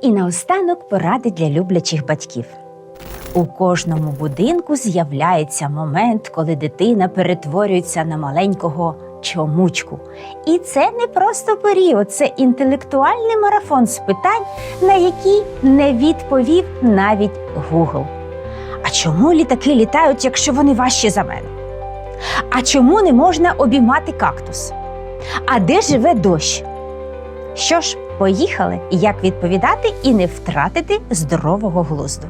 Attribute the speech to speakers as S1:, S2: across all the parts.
S1: І наостанок поради для люблячих батьків. У кожному будинку з'являється момент, коли дитина перетворюється на маленького чомучку. І це не просто період, це інтелектуальний марафон з питань, на які не відповів навіть Google. А чому літаки літають, якщо вони важчі за мене? А чому не можна обіймати кактус? А де живе дощ? Що ж, поїхали, як відповідати і не втратити здорового глузду.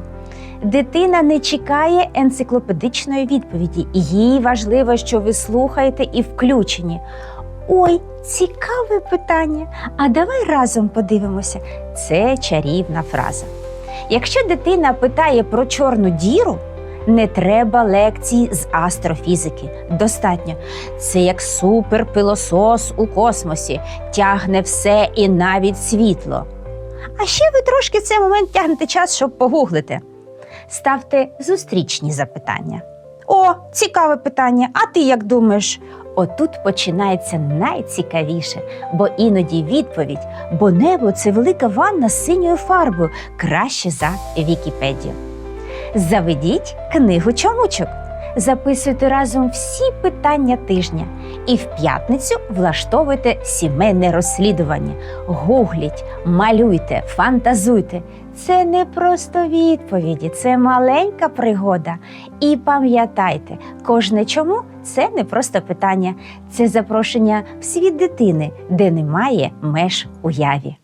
S1: Дитина не чекає енциклопедичної відповіді, їй важливо, що ви слухаєте і включені. Ой, цікаве питання. А давай разом подивимося. Це чарівна фраза. Якщо дитина питає про чорну діру, не треба лекцій з астрофізики. Достатньо. Це як суперпилосос у космосі, тягне все і навіть світло. А ще ви трошки в цей момент тягнете час, щоб погуглити. Ставте зустрічні запитання. О, цікаве питання. А ти як думаєш? Отут починається найцікавіше, бо іноді відповідь, бо небо це велика ванна з синьою фарбою, краще за Вікіпедію. Заведіть книгу чомучок. Записуйте разом всі питання тижня і в п'ятницю влаштовуйте сімейне розслідування. Гугліть, малюйте, фантазуйте. Це не просто відповіді, це маленька пригода. І пам'ятайте, кожне чому це не просто питання, це запрошення в світ дитини, де немає меж уяві.